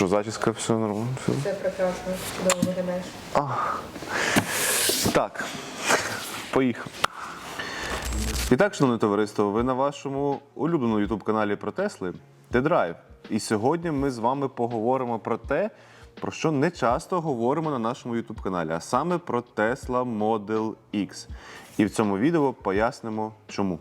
Що, зачіска, все нормально? Все. Це прекрасно, чудово виглядаєш. Так, поїхав. І так, шановне товариство, ви на вашому улюбленому ютуб-каналі про Тесли Т-Драйв. І сьогодні ми з вами поговоримо про те, про що не часто говоримо на нашому ютуб-каналі, а саме про Tesla Model X. І в цьому відео пояснимо, чому.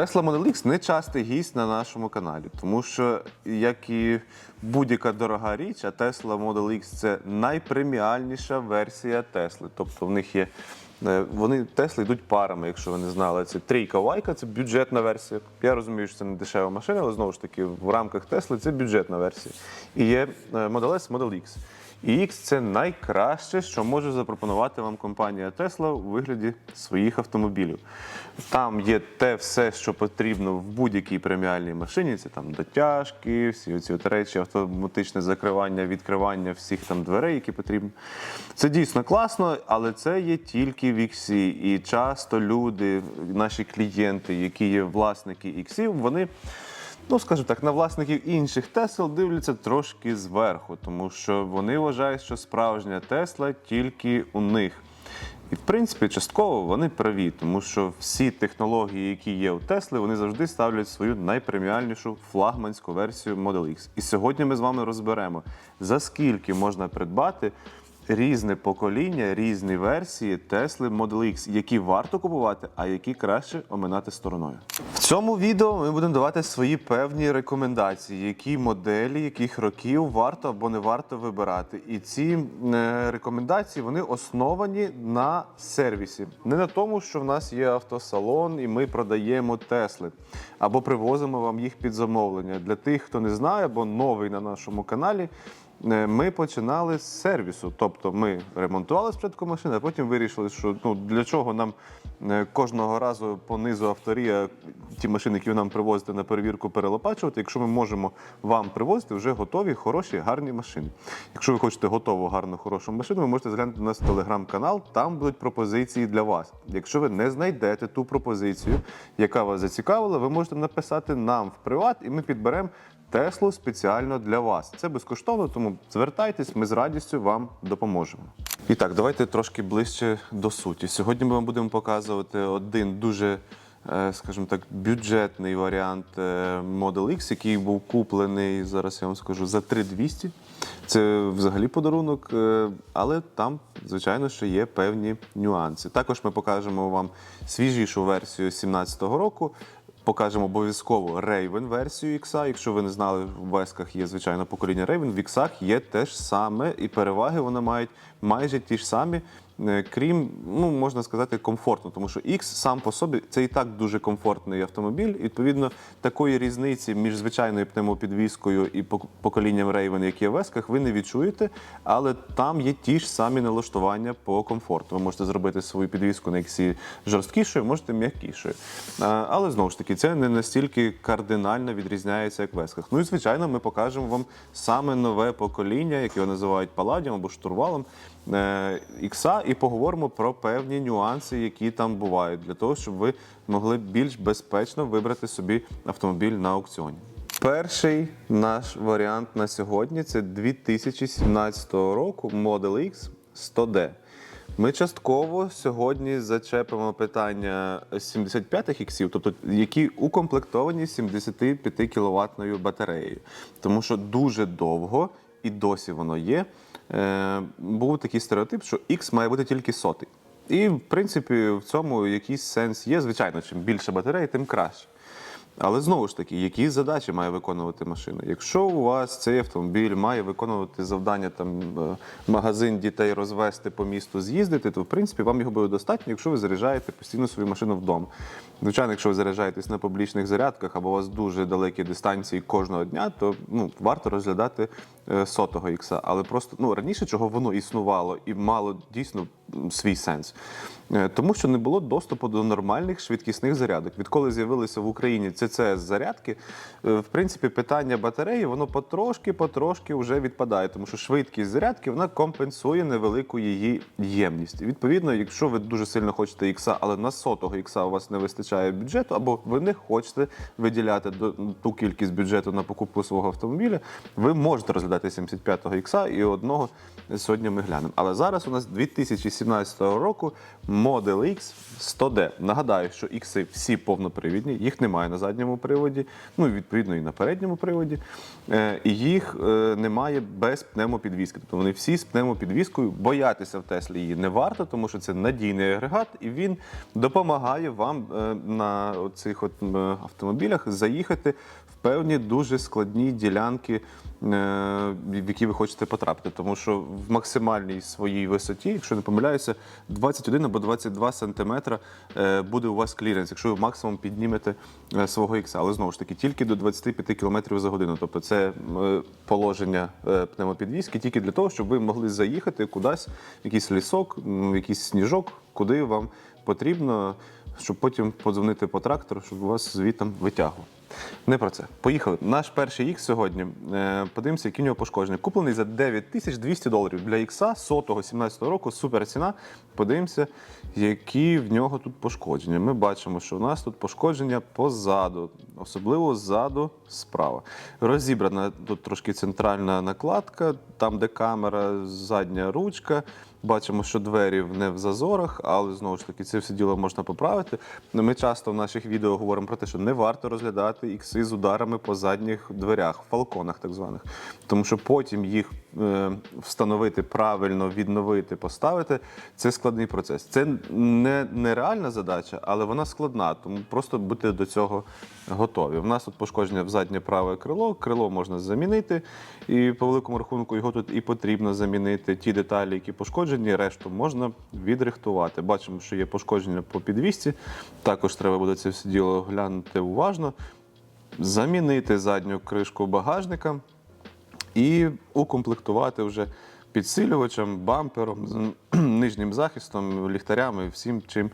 Tesla Model X не частий гість на нашому каналі, тому що, як і будь-яка дорога річ, а Tesla Model X це найпреміальніша версія Тесли. Тобто в них є. е, Вони Тесли йдуть парами, якщо ви не знали. Це трійка Вайка, це бюджетна версія. Я розумію, що це не дешева машина, але знову ж таки в рамках Тесли це бюджетна версія. І є е, Model S, Model X. І X – це найкраще, що може запропонувати вам компанія Tesla у вигляді своїх автомобілів. Там є те все, що потрібно в будь-якій преміальній машині. Це там дотяжки, всі ці речі, автоматичне закривання, відкривання всіх там дверей, які потрібні. Це дійсно класно, але це є тільки в X. І часто люди, наші клієнти, які є власники X, вони ну скажімо так, на власників інших Тесел дивляться трошки зверху, тому що вони вважають, що справжня Тесла тільки у них. І в принципі, частково вони праві, тому що всі технології, які є у Тесли, вони завжди ставлять свою найпреміальнішу флагманську версію Model X. І сьогодні ми з вами розберемо, за скільки можна придбати різне покоління, різні версії Тесли Model X, які варто купувати, а які краще оминати стороною. В цьому відео ми будемо давати свої певні рекомендації, які моделі, яких років варто або не варто вибирати. І ці е, рекомендації вони основані на сервісі, не на тому, що в нас є автосалон і ми продаємо Тесли або привозимо вам їх під замовлення. Для тих, хто не знає, або новий на нашому каналі. Е, Ми починали з сервісу, тобто ми ремонтували спочатку машину, а потім вирішили, що ну для чого нам е, кожного разу по низу авторія ті машини, які ви нам привозите на перевірку, перелопачувати, якщо ми можемо вам привозити вже готові, хороші, гарні машини. Якщо ви хочете готову, гарну, хорошу машину, ви можете заглянути на телеграм-канал, там будуть пропозиції для вас. Якщо ви не знайдете ту пропозицію, яка вас зацікавила, ви можете написати нам в приват, і ми підберемо. Теслу спеціально для вас. Це безкоштовно, тому звертайтесь, ми з радістю вам допоможемо. І так, давайте трошки ближче до суті. Сьогодні ми вам будемо показувати один дуже, е, скажімо так, бюджетний варіант е, Model X, який був куплений, зараз я вам скажу, за 3200. Це взагалі подарунок, е, але там, звичайно, що є певні нюанси. Також ми покажемо вам свіжішу версію 2017 року. Покажемо обов'язково Raven версію X. Якщо ви не знали, в Весках є звичайно покоління Raven, в X є те ж саме, і переваги вони мають майже ті ж самі, е, крім, ну можна сказати, комфортно, тому що X сам по собі це і так дуже комфортний автомобіль. Відповідно, такої різниці між звичайною пневмопідвіскою і пок- поколінням Raven, які є в Весках, ви не відчуєте, але там є ті ж самі налаштування по комфорту. Ви можете зробити свою підвіску на X жорсткішою, можете м'якішою. Але знову ж таки, це не настільки кардинально відрізняється, як в Весках. Ну і звичайно, ми покажемо вам саме нове покоління, яке називають Паладіум або штурвалом Ікса, і поговоримо про певні нюанси, які там бувають, для того, щоб ви могли більш безпечно вибрати собі автомобіль на аукціоні. Перший наш варіант на сьогодні це 2017 року Model X 100D. Ми частково сьогодні зачепимо питання 75-х іксів, тобто які укомплектовані 75 кіловатною батареєю. Тому що дуже довго і досі воно є. Е, був такий стереотип, що X має бути тільки сотий. І в принципі в цьому якийсь сенс є. Звичайно, чим більше батареї, тим краще. Але знову ж таки, які задачі має виконувати машина? Якщо у вас цей автомобіль має виконувати завдання там е, магазин дітей розвести по місту, з'їздити, то в принципі вам його буде достатньо, якщо ви заряджаєте постійно свою машину вдома. Звичайно, якщо ви заряджаєтесь на публічних зарядках або у вас дуже далекі дистанції кожного дня, то ну варто розглядати сотого ікса. Але просто ну раніше чого воно існувало і мало дійсно свій сенс. Е, Тому що не було доступу до нормальних швидкісних зарядок. Відколи з'явилися в Україні CCS зарядки, е, в принципі, питання батареї воно потрошки-потрошки вже відпадає, тому що швидкість зарядки вона компенсує невелику її ємність. Відповідно, якщо ви дуже сильно хочете ікса, але на сотого ікса у вас не вистачає бюджету, або ви не хочете виділяти ту кількість бюджету на покупку свого автомобіля, ви можете розглядати 75-го ікса і одного сьогодні ми глянемо. Але зараз у нас 2017 року Model X 100D. Нагадаю, що ікси всі повнопривідні, їх немає на задньому приводі, ну відповідно і на передньому приводі. Е, І їх е, немає без пневмопідвіски. Тобто вони всі з пневмопідвіскою. Боятися в Теслі її не варто, тому що це надійний агрегат, і він допомагає вам е, на цих автомобілях заїхати певні дуже складні ділянки, е, в які ви хочете потрапити. Тому що в максимальній своїй висоті, якщо не помиляюся, 21 або 22 сантиметра е, буде у вас кліренс, якщо ви максимум піднімете е, свого ікса. Але знову ж таки, тільки до 25 км за годину. Тобто це положення пневмопідвізки тільки для того, щоб ви могли заїхати кудись, в якийсь лісок, в якийсь сніжок, куди вам потрібно, щоб потім подзвонити по трактору, щоб вас звітом витягував. Не про це. Поїхали. Наш перший X сьогодні. Е, подивимося, які у нього пошкодження. Куплений за 9200 доларів для X сотого 17 року. Супер ціна. Подивимося, які в нього тут пошкодження. Ми бачимо, що у нас тут пошкодження позаду, особливо ззаду справа. Розібрана тут трошки центральна накладка, там, де камера, задня ручка. Бачимо, що двері не в зазорах, але знову ж таки це все діло можна поправити. Ну, Ми часто в наших відео говоримо про те, що не варто розглядати ікси з ударами по задніх дверях, фалконах так званих. Тому що потім їх е, встановити правильно, відновити, поставити це складний процес. Це не нереальна задача, але вона складна. Тому просто будьте до цього готові. У нас тут пошкодження в заднє праве крило. Крило можна замінити, і по великому рахунку його тут і потрібно замінити. Ті деталі, які пошкоджені, решту можна відрихтувати. Бачимо, що є пошкодження по підвісці. Також треба буде це все діло глянути уважно, замінити задню кришку багажника і укомплектувати вже підсилювачем, бампером, нижнім захистом, ліхтарями, всім чим,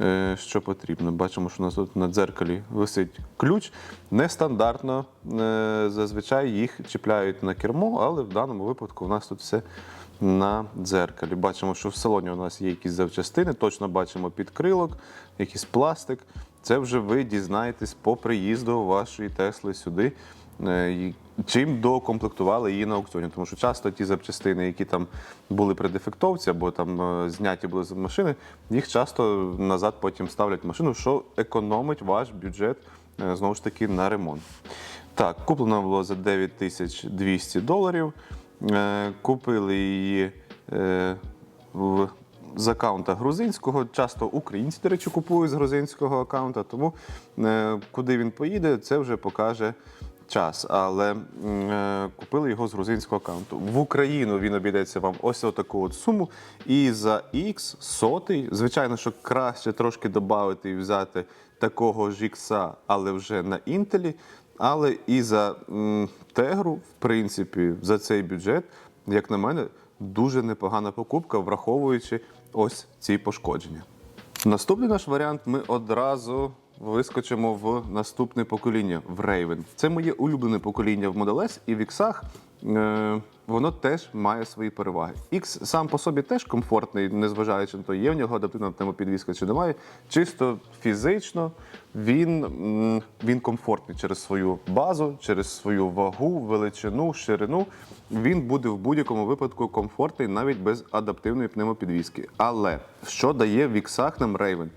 е, що потрібно. Бачимо, що у нас тут на дзеркалі висить ключ. Нестандартно е, зазвичай їх чіпляють на кермо, але в даному випадку у нас тут все на дзеркалі. Бачимо, що в салоні у нас є якісь запчастини, точно бачимо підкрилок, якийсь пластик. Це вже ви дізнаєтесь по приїзду вашої Тесли сюди. Е, Чим докомплектували її на аукціоні, тому що часто ті запчастини, які там були при дефектовці або там е, зняті були з машини, їх часто назад потім ставлять в машину, що економить ваш бюджет е, знову ж таки на ремонт. Так, куплено було за 9200 доларів. Купили її в з аккаунта грузинського. Часто українці, до речі, купують з грузинського аккаунта, тому куди він поїде, це вже покаже час. Але е, купили його з грузинського аккаунту. В Україну він обійдеться вам ось таку от суму. І за X сотий, звичайно, що краще трошки додати і взяти такого ж X, але вже на інтелі. Але і за м, Тегру, в принципі, за цей бюджет, як на мене, дуже непогана покупка, враховуючи ось ці пошкодження. Наступний наш варіант ми одразу вискочимо в наступне покоління в Raven. Це моє улюблене покоління в Model S і в X е, воно теж має свої переваги. X сам по собі теж комфортний, незважаючи на те, є в нього адаптивна пневмопідвізка чи немає. Чисто фізично він, він комфортний через свою базу, через свою вагу, величину, ширину. Він буде в будь-якому випадку комфортний навіть без адаптивної пневмопідвізки. Але що дає в іксах нам Raven?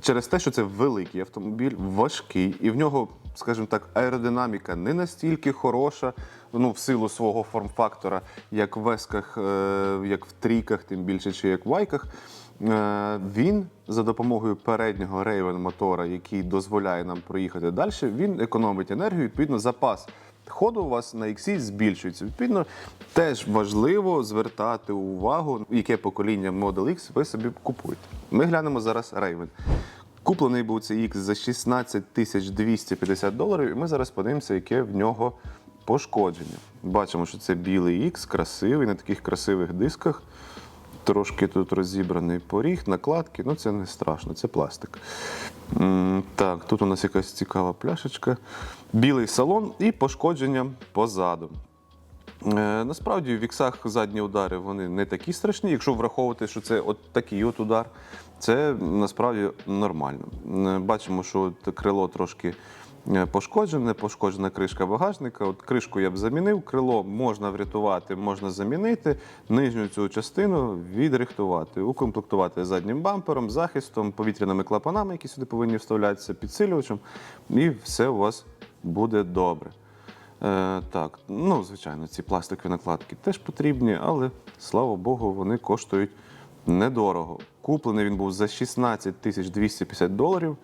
Через те, що це великий автомобіль, важкий, і в нього, скажімо так, аеродинаміка не настільки хороша, ну, в силу свого форм-фактора, як в весках, е, як в трійках, тим більше, чи як в вайках. Е, Він за допомогою переднього рейвен мотора, який дозволяє нам проїхати далі, він економить енергію, відповідно, запас ходу у вас на X збільшується. Відповідно, теж важливо звертати увагу, яке покоління Model X ви собі купуєте. Ми глянемо зараз Raven. Куплений був цей X за 16 тисяч 250 доларів, і ми зараз подивимося, яке в нього пошкодження. Бачимо, що це білий X, красивий, на таких красивих дисках. Трошки тут розібраний поріг, накладки, ну це не страшно, це пластик. Так, тут у нас якась цікава пляшечка. Білий салон і пошкодження позаду. Е, Насправді в віксах задні удари вони не такі страшні. Якщо враховувати, що це от такий от удар, це насправді нормально. Бачимо, що крило трошки пошкоджене, пошкоджена кришка багажника. От кришку я б замінив, крило можна врятувати, можна замінити, нижню цю частину відрихтувати, укомплектувати заднім бампером, захистом, повітряними клапанами, які сюди повинні вставлятися, підсилювачем, і все у вас буде добре. Е, так, ну, звичайно, ці пластикові накладки теж потрібні, але слава Богу, вони коштують недорого. Куплений він був за 16 250 доларів.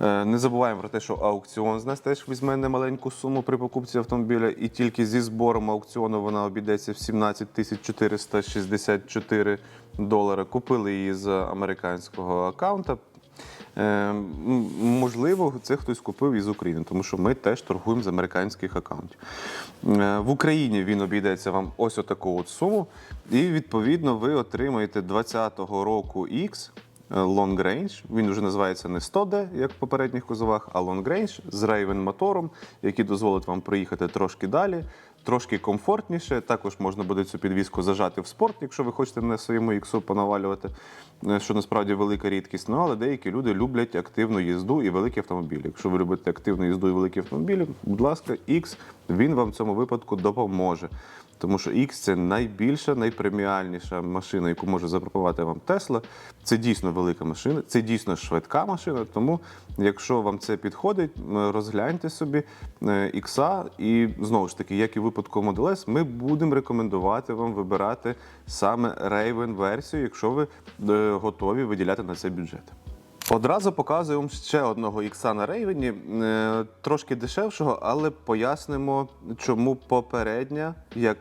Е, не забуваємо про те, що аукціон з нас теж візьме немаленьку суму при покупці автомобіля, і тільки зі збором аукціону вона обійдеться в 17 тисяч 464 долара. Купили її з американського аккаунта. Е, можливо, це хтось купив із України, тому що ми теж торгуємо з американських аккаунтів. Е, в Україні він обійдеться вам ось отаку от суму, і відповідно ви отримаєте 2020 року X Long Range. Він вже називається не 100D, як в попередніх кузовах, а Long Range з Raven мотором, який дозволить вам проїхати трошки далі. Трошки комфортніше, також можна буде цю підвіску зажати в спорт, якщо ви хочете на своєму іксу понавалювати, е, що насправді велика рідкість. Ну але деякі люди люблять активну їзду і великі автомобілі. Якщо ви любите активну їзду і великі автомобілі, будь ласка, X, він вам в цьому випадку допоможе. Тому що X це найбільша, найпреміальніша машина, яку може запропонувати вам Тесла. Це дійсно велика машина, це дійсно швидка машина. Тому, якщо вам це підходить, розгляньте собі е, X. І знову ж таки, як і випадку Model S, ми будемо рекомендувати вам вибирати саме Raven версію, якщо ви е, готові виділяти на це бюджет. Одразу показую вам ще одного ікса на рейвені, е, трошки дешевшого, але пояснимо, чому попередня, як,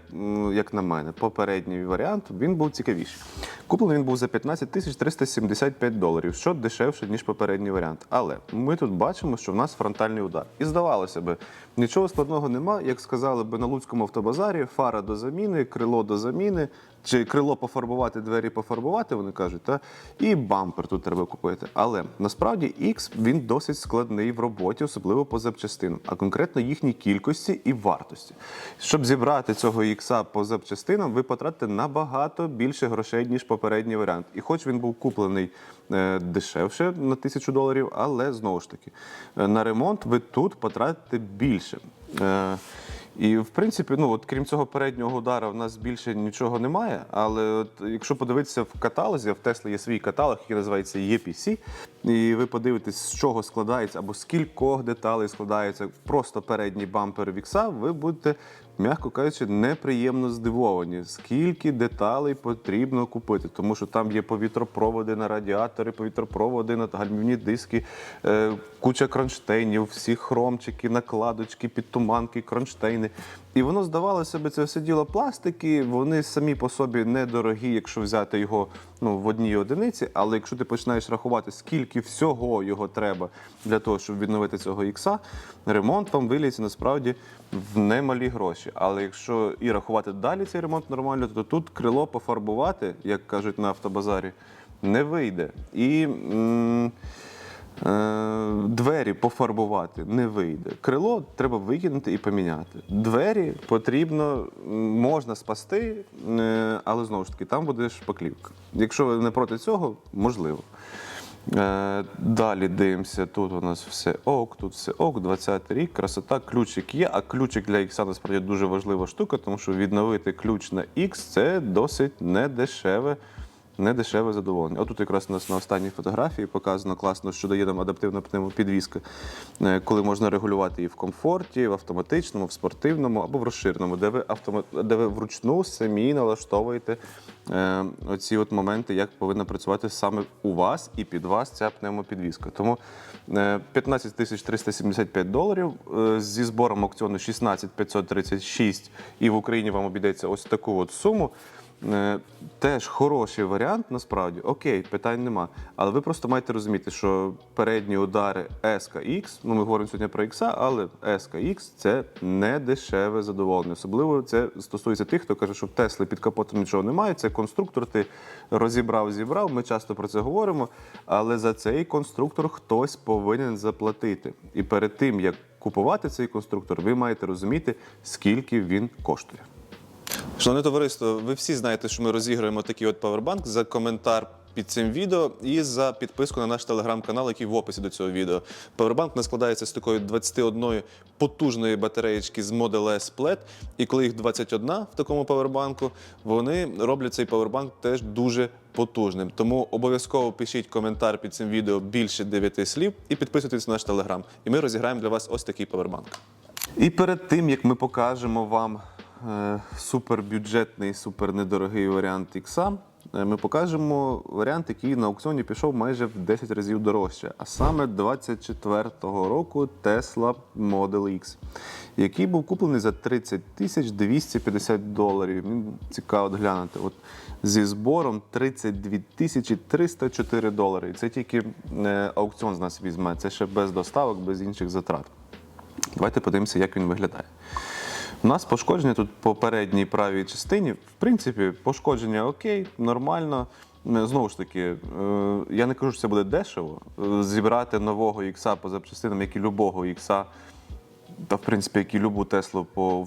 як на мене, попередній варіант він був цікавіший. Куплений він був за 15 375 доларів, що дешевше, ніж попередній варіант. Але ми тут бачимо, що в нас фронтальний удар. І здавалося би, нічого складного нема, як сказали би на Луцькому автобазарі, фара до заміни, крило до заміни, чи крило пофарбувати, двері пофарбувати, вони кажуть, та і бампер тут треба купити. Але насправді X він досить складний в роботі, особливо по запчастинам, а конкретно їхній кількості і вартості. Щоб зібрати цього X по запчастинам, ви потратите набагато більше грошей, ніж попередній варіант. І хоч він був куплений дешевше на тисячу доларів, але знову ж таки е, на ремонт ви тут потратите більше. Е, і в принципі, ну от крім цього переднього удара, в нас більше нічого немає. Але от якщо подивитися в каталозі, в Тесла є свій каталог, який називається EPC, і ви подивитесь, з чого складається або з кількох деталей складається просто передній бампер вікса, ви будете, м'яко кажучи, неприємно здивовані, скільки деталей потрібно купити, тому що там є повітропроводи на радіатори, повітропроводи на гальмівні диски, е, куча кронштейнів, всі хромчики, накладочки, підтуманки, кронштейни. І воно здавалося би, це все діло пластики. Вони самі по собі недорогі, якщо взяти його ну, в одній одиниці. Але якщо ти починаєш рахувати, скільки всього його треба для того, щоб відновити цього ікса, ремонт вам виліться насправді в немалі гроші. Але якщо і рахувати далі цей ремонт нормально, то тут крило пофарбувати, як кажуть на автобазарі, не вийде. І. м, Двері пофарбувати не вийде. Крило треба викинути і поміняти. Двері потрібно, можна спасти, е, але знову ж таки, там буде шпаклівка. Якщо ви не проти цього, можливо. Е, Далі дивимося, тут у нас все ок, тут все ок, 20-й рік, красота, ключик є, а ключик для X насправді дуже важлива штука, тому що відновити ключ на X це досить недешеве недешеве задоволення. Отут якраз у нас на останній фотографії показано класно, що дає нам адаптивна пневмопідвізка, е, коли можна регулювати її в комфорті, в автоматичному, в спортивному або в розширеному, де ви автомат... де ви вручну самі налаштовуєте е, оці от моменти, як повинна працювати саме у вас і під вас ця пневмопідвізка. Тому е, 15 тисяч 375 доларів е, зі збором аукціону 16 536 і в Україні вам обійдеться ось таку от суму. Е, теж хороший варіант, насправді. Окей, питань нема. Але ви просто маєте розуміти, що передні удари SKX, ну ми говоримо сьогодні про X, але SKX це не дешеве задоволення. Особливо це стосується тих, хто каже, що в Тесли під капотом нічого немає. Це конструктор, ти розібрав, зібрав. Ми часто про це говоримо. Але за цей конструктор хтось повинен заплатити. І перед тим як купувати цей конструктор, ви маєте розуміти, скільки він коштує. Шановне товариство, ви всі знаєте, що ми розіграємо такий от павербанк за коментар під цим відео і за підписку на наш телеграм-канал, який в описі до цього відео. У нас складається з такої 21 потужної батареєчки з Model S Plaid. І коли їх 21 в такому павербанку, вони роблять цей павербанк теж дуже потужним. Тому обов'язково пишіть коментар під цим відео більше 9 слів і підписуйтесь на наш телеграм. І ми розіграємо для вас ось такий павербанк. І перед тим як ми покажемо вам супербюджетний, супернедорогий варіант Ікса, е, ми покажемо варіант, який на аукціоні пішов майже в 10 разів дорожче, а саме 24-го року Tesla Model X, який був куплений за 30 тисяч 250 доларів. Він цікаво глянути. От зі збором 32 тисячі 304 долари. Це тільки е, аукціон з нас візьме. Це ще без доставок, без інших затрат. Давайте подивимося, як він виглядає. У нас пошкодження тут по передній правій частині. В принципі, пошкодження окей, нормально. Е, Знову ж таки, е, я не кажу, що це буде дешево. Е, Зібрати нового ікса по запчастинам, як і любого ікса, та в принципі, як і любу Теслу по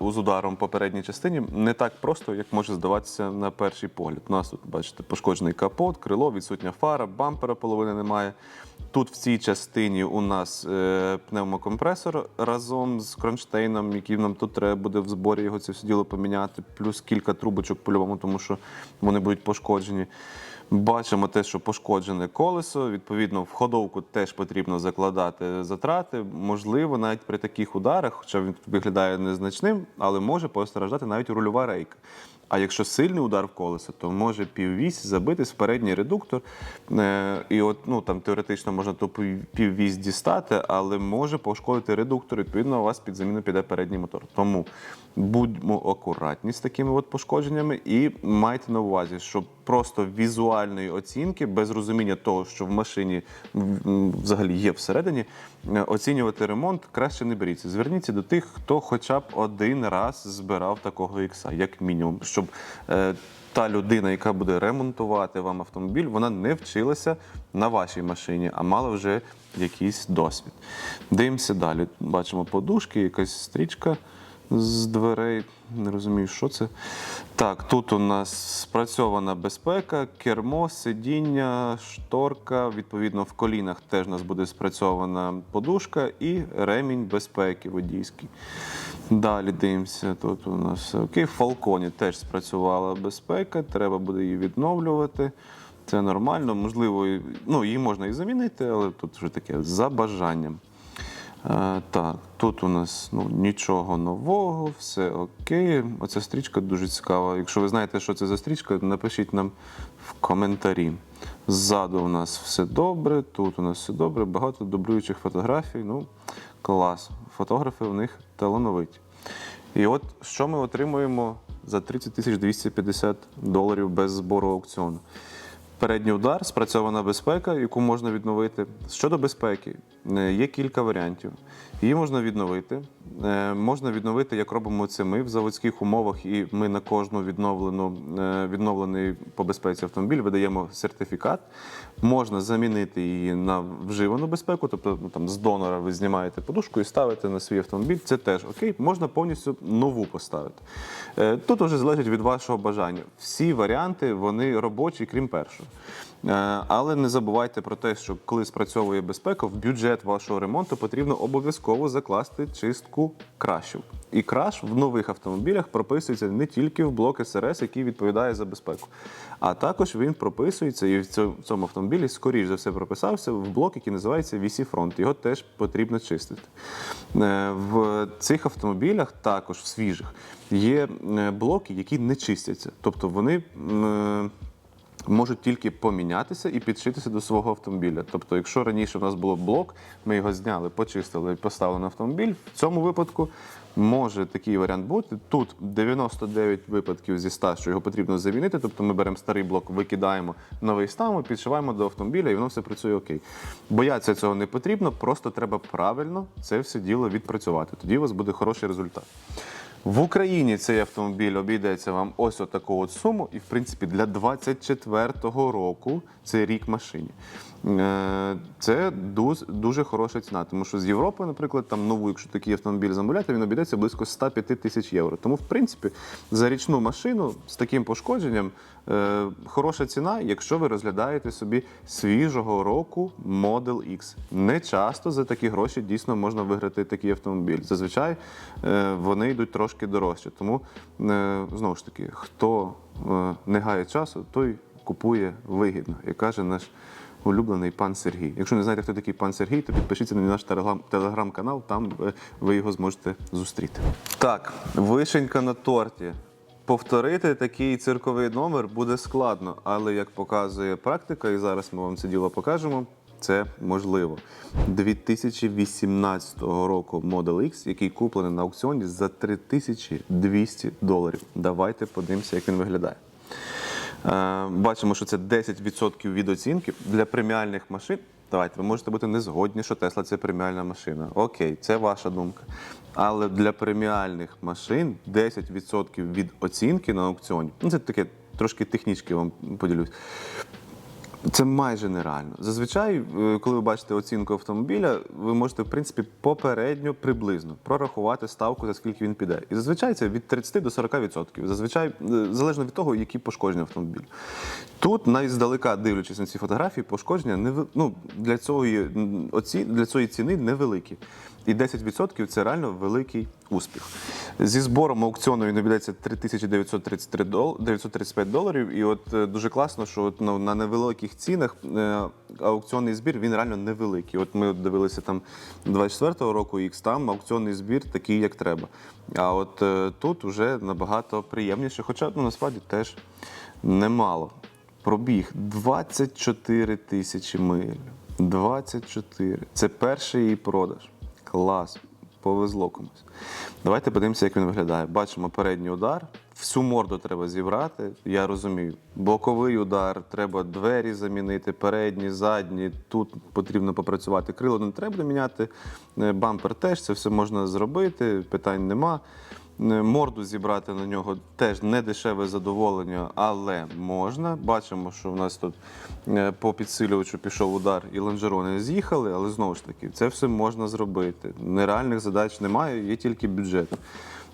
з ударом по передній частині, не так просто, як може здаватися на перший погляд. У нас тут, бачите, пошкоджений капот, крило, відсутня фара, бампера половини немає. Тут в цій частині у нас е, пневмокомпресор разом з кронштейном, який нам тут треба буде в зборі його це все діло поміняти, плюс кілька трубочок по-любому, тому що вони будуть пошкоджені. Бачимо те, що пошкоджене колесо. Відповідно, в ходовку теж потрібно закладати затрати. Можливо, навіть при таких ударах, хоча він виглядає незначним, але може постраждати навіть рульова рейка. А якщо сильний удар в колесо, то може піввісь забитись в передній редуктор. Е, І от ну там теоретично можна ту піввісь дістати, але може пошкодити редуктор. Відповідно, у вас під заміну піде передній мотор. Тому будьмо акуратні з такими от пошкодженнями і майте на увазі, що просто візуальної оцінки, без розуміння того, що в машині взагалі є всередині, е, оцінювати ремонт краще не беріться. Зверніться до тих, хто хоча б один раз збирав такого ікса, як мінімум, щоб е, та людина, яка буде ремонтувати вам автомобіль, вона не вчилася на вашій машині, а мала вже якийсь досвід. Дивимося далі. Бачимо подушки, якась стрічка з дверей. Не розумію, що це. Так, тут у нас спрацьована безпека, кермо, сидіння, шторка. Відповідно, в колінах теж у нас буде спрацьована подушка і ремінь безпеки водійський. Далі дивимося. Тут у нас окей. В фалконі теж спрацювала безпека, треба буде її відновлювати. Це нормально. Можливо, ну, її можна і замінити, але тут вже таке за бажанням. Е, так, тут у нас ну, нічого нового, все окей. Оця стрічка дуже цікава. Якщо ви знаєте, що це за стрічка, напишіть нам в коментарі. Ззаду у нас все добре, тут у нас все добре, багато дублюючих фотографій. Ну, клас. Фотографи у них талановиті. І от що ми отримуємо за 30 тисяч 250 доларів без збору аукціону. Передній удар, спрацьована безпека, яку можна відновити. Щодо безпеки, є кілька варіантів. Її можна відновити. Е, Можна відновити, як робимо це ми в заводських умовах, і ми на кожну відновлену, е, відновлений по безпеці автомобіль видаємо сертифікат. Можна замінити її на вживану безпеку, тобто ну, там, з донора ви знімаєте подушку і ставите на свій автомобіль. Це теж окей. Можна повністю нову поставити. Е, Тут вже залежить від вашого бажання. Всі варіанти вони робочі, крім першого. Е, Але не забувайте про те, що коли спрацьовує безпека, в бюджет вашого ремонту потрібно обов'язково закласти чистку крашів. І краш в нових автомобілях прописується не тільки в блок СРС, який відповідає за безпеку, а також він прописується і в цьому- автомобілі, скоріш за все, прописався в блок, який називається VC Front. Його теж потрібно чистити. Е, В цих автомобілях, також в свіжих, є е, блоки, які не чистяться. Тобто вони. Можуть тільки помінятися і підшитися до свого автомобіля. Тобто, якщо раніше в нас було блок, ми його зняли, почистили і поставили на автомобіль, в цьому випадку може такий варіант бути. Тут 99 випадків зі 100, що його потрібно замінити. Тобто ми беремо старий блок, викидаємо, новий ставимо, підшиваємо до автомобіля і воно все працює окей. Боятися цього не потрібно, просто треба правильно це все діло відпрацювати. Тоді у вас буде хороший результат. В Україні цей автомобіль обійдеться вам ось отаку от суму, і в принципі для 24-го року це рік машині. Е, Це дуже хороша ціна, тому що з Європи, наприклад, там нову, якщо такий автомобіль замовляти, він обійдеться близько 105 тисяч євро. Тому, в принципі, за річну машину з таким пошкодженням е, хороша ціна, якщо ви розглядаєте собі свіжого року Model X. Не часто за такі гроші дійсно можна виграти такий автомобіль. Зазвичай е, вони йдуть трошки дорожче. Тому е, знову ж таки, хто не гає часу, той купує вигідно, як каже наш улюблений пан Сергій. Якщо не знаєте, хто такий пан Сергій, то підпишіться на наш телеграм- телеграм-канал, там ви його зможете зустріти. Так, вишенька на торті. Повторити такий цирковий номер буде складно, але як показує практика, і зараз ми вам це діло покажемо. Це можливо. 2018 року Model X, який куплений на аукціоні за 3200 доларів. Давайте подивимося, як він виглядає. Е, Бачимо, що це 10% від оцінки для преміальних машин. Давайте, ви можете бути не згодні, що Тесла це преміальна машина. Окей, це ваша думка. Але для преміальних машин 10% від оцінки на аукціоні. Ну, це таке трошки технічки вам поділюсь. Це майже нереально. Зазвичай, е, коли ви бачите оцінку автомобіля, ви можете, в принципі, попередньо приблизно прорахувати ставку, за скільки він піде. І зазвичай це від 30 до 40%. Зазвичай, е, залежно від того, які пошкодження автомобіля. Тут, навіть здалека дивлячись на ці фотографії, пошкодження не ну, для, цієї, оці, для цієї ціни невеликі. І 10% це реально великий успіх. Зі збором аукціону він обійдеться 3933 дол, 935 доларів. І от е, дуже класно, що от, ну, на невеликих цінах е, аукціонний збір він реально невеликий. От ми дивилися там 24-го року X, там аукціонний збір такий, як треба. А от е, тут вже набагато приємніше, хоча ну, насправді теж немало. Пробіг 24 тисячі миль. 24. Це перший її продаж. Клас. Повезло комусь. Давайте подивимося, як він виглядає. Бачимо передній удар. Всю морду треба зібрати. Я розумію. Боковий удар, треба двері замінити, передні, задні. Тут потрібно попрацювати. Крило не треба міняти. Е, Бампер теж це все можна зробити, питань нема. Е, Морду зібрати на нього теж не дешеве задоволення, але можна. Бачимо, що в нас тут е, по підсилювачу пішов удар і лонжерони з'їхали, але знову ж таки, це все можна зробити. Нереальних задач немає, є тільки бюджет.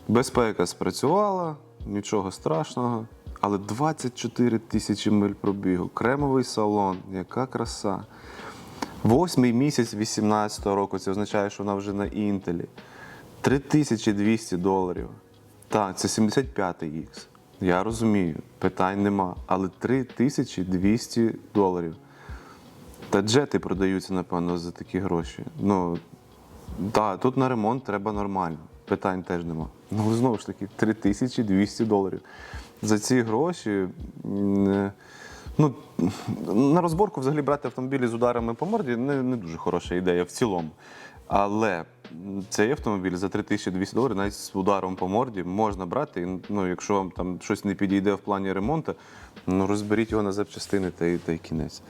Безпека спрацювала, нічого страшного. Але 24 тисячі миль пробігу, кремовий салон, яка краса. Восьмий місяць 18-го року, це означає, що вона вже на інтелі. 3200 доларів. Так, це 75-й X. Я розумію, питань нема. Але 3200 доларів. Та джети продаються, напевно, за такі гроші. Ну, так, тут на ремонт треба нормально. Питань теж нема. Ну, знову ж таки, 3200 доларів. За ці гроші. е, Ну, на розборку взагалі брати автомобілі з ударами по морді не, не дуже хороша ідея в цілому. Але цей автомобіль за 3200 доларів, навіть з ударом по морді, можна брати. Ну, якщо вам там щось не підійде в плані ремонту, ну розберіть його на запчастини та й, та й кінець.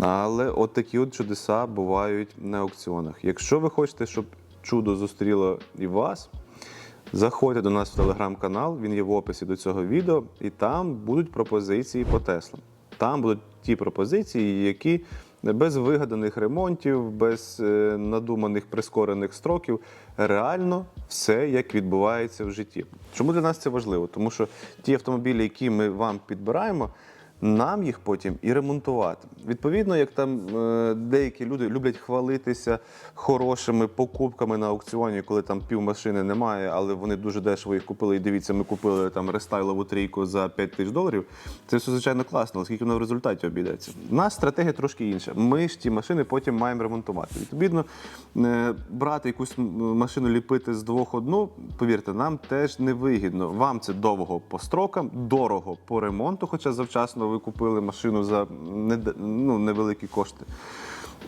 Але от такі от чудеса бувають на аукціонах. Якщо ви хочете, щоб чудо зустріло і вас, заходьте до нас в телеграм-канал, він є в описі до цього відео, і там будуть пропозиції по Теслам. Там будуть ті пропозиції, які без вигаданих ремонтів, без е, надуманих прискорених строків, реально все як відбувається в житті. Чому для нас це важливо? Тому що ті автомобілі, які ми вам підбираємо, нам їх потім і ремонтувати. Відповідно, як там е, деякі люди люблять хвалитися хорошими покупками на аукціоні, коли там пів машини немає, але вони дуже дешево їх купили. І дивіться, ми купили там рестайлову трійку за 5 тисяч доларів. Це все звичайно класно, оскільки воно в результаті обійдеться. У нас стратегія трошки інша. Ми ж ті машини потім маємо ремонтувати. Відповідно, е, брати якусь машину ліпити з двох одну, повірте, нам теж не вигідно. Вам це довго по строкам, дорого по ремонту, хоча завчасно ви купили машину за ну, невеликі кошти.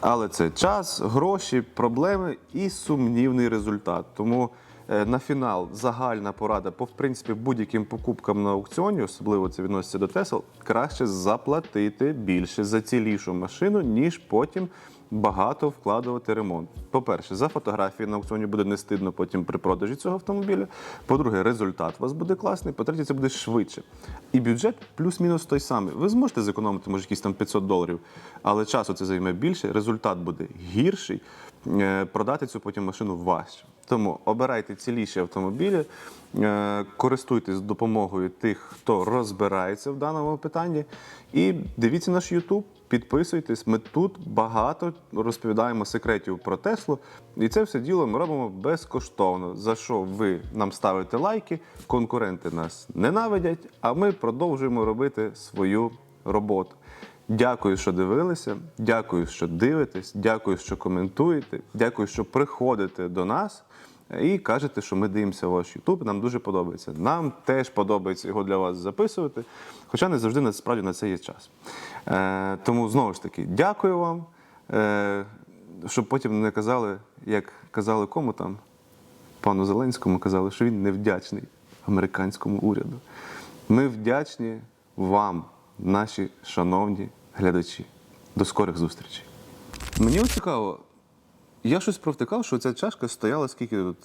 Але це час, гроші, проблеми і сумнівний результат. Тому е, на фінал загальна порада по в принципі будь-яким покупкам на аукціоні, особливо це відноситься до Тесл, краще заплатити більше за цілішу машину, ніж потім багато вкладувати ремонт. По-перше, за фотографії на аукціоні буде не стидно потім при продажі цього автомобіля. По-друге, результат у вас буде класний. По-третє, це буде швидше. І бюджет плюс-мінус той самий. Ви зможете зекономити, може, якісь там 500 доларів, але часу це займе більше, результат буде гірший. е, Продати цю потім машину важче. Тому обирайте ціліші автомобілі, е, користуйтесь допомогою тих, хто розбирається в даному питанні. І дивіться наш YouTube, підписуйтесь. Ми тут багато розповідаємо секретів про Теслу. І це все діло ми робимо безкоштовно. За що ви нам ставите лайки, конкуренти нас ненавидять, а ми продовжуємо робити свою роботу. Дякую, що дивилися. Дякую, що дивитесь. Дякую, що коментуєте. Дякую, що приходите до нас і кажете, що ми дивимося ваш Ютуб. Нам дуже подобається. Нам теж подобається його для вас записувати, хоча не завжди насправді на це є час. Е, тому знову ж таки, дякую вам. Е, щоб потім не казали, як казали кому там, пану Зеленському казали, що він невдячний американському уряду. Ми вдячні вам, наші шановні глядачі. До скорих зустрічей. Мені цікаво, я щось провтикав, що ця чашка стояла скільки тут.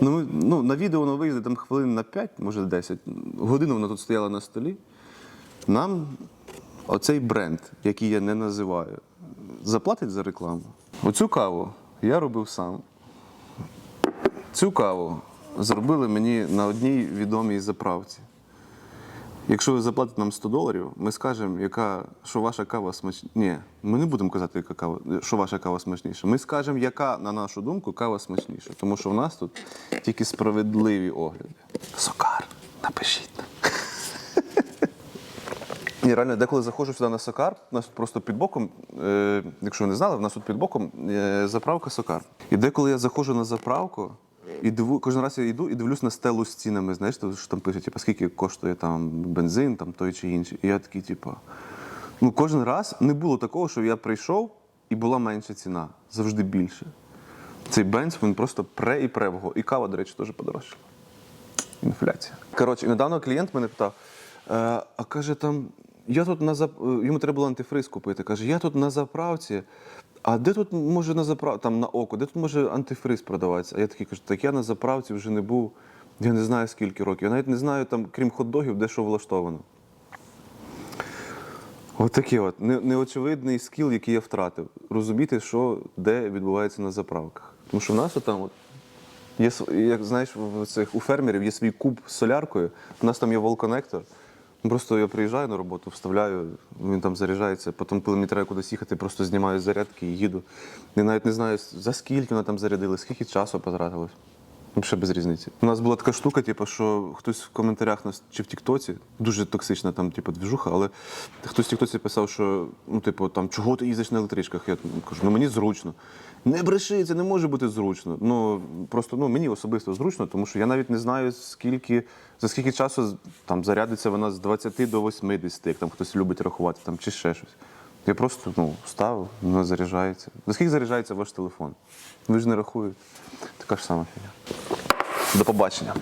Ну, ну, на відео воно виїзде там хвилин на 5, може 10. Годину вона тут стояла на столі. Нам оцей бренд, який я не називаю, заплатить за рекламу. Оцю каву я робив сам. Цю каву зробили мені на одній відомій заправці. Якщо ви заплатите нам 100 доларів, ми скажемо, яка, що ваша кава смачніша. Ні, ми не будемо казати, яка кава, що ваша кава смачніша. Ми скажемо, яка, на нашу думку, кава смачніша. Тому що в нас тут тільки справедливі огляди. Сокар, напишіть. Ні, реально, деколи заходжу сюди на Сокар, у нас тут просто під боком, е, якщо ви не знали, в нас тут під боком е, заправка Сокар. І деколи я заходжу на заправку, і диву, кожен раз я йду і дивлюсь на стелу з цінами, знаєш, що там пишуть, типу, скільки коштує там бензин, там той чи інший. І я такий, типу, ну кожен раз не було такого, що я прийшов і була менша ціна, завжди більше. Цей бенз він просто пре і пре вгору. І кава, до речі, теж подорожчала. Інфляція. Коротше, недавно клієнт мене питав: е, а каже, там, я тут на зап... е, йому треба було антифриз купити. Каже, я тут на заправці. А де тут може на заправці, там на око, де тут може антифриз продаватися? А я такий кажу, так я на заправці вже не був, я не знаю скільки років. Я навіть не знаю, там, крім хот-догів, де що влаштовано. От такий от неочевидний скіл, який я втратив. Розуміти, що де відбувається на заправках. Тому що в нас там от Є, як знаєш, в цих у фермерів є свій куб з соляркою. У нас там є волконектор. Ну, Просто я приїжджаю на роботу, вставляю, він там заряджається. Потім, коли мені треба кудись їхати, просто знімаю зарядки і їду. Я навіть не знаю, за скільки вона там зарядила, скільки часу потратилось. Ще без різниці. У нас була така штука, типу, що хтось в коментарях нас чи в Тіктоці, дуже токсична там, типу, двіжуха, але хтось в Тіктоці писав, що ну, типу, там, чого ти їздиш на електричках? Я кажу, ну мені зручно. Не бреши, це не може бути зручно. Ну просто ну, мені особисто зручно, тому що я навіть не знаю, скільки, за скільки часу там зарядиться вона з 20 до 80, як там хтось любить рахувати, там, чи ще щось. Я просто ну, ставив, воно заряджається. До скільки заряджається ваш телефон? Ви ж не рахуєте. Така ж сама фігня. До побачення.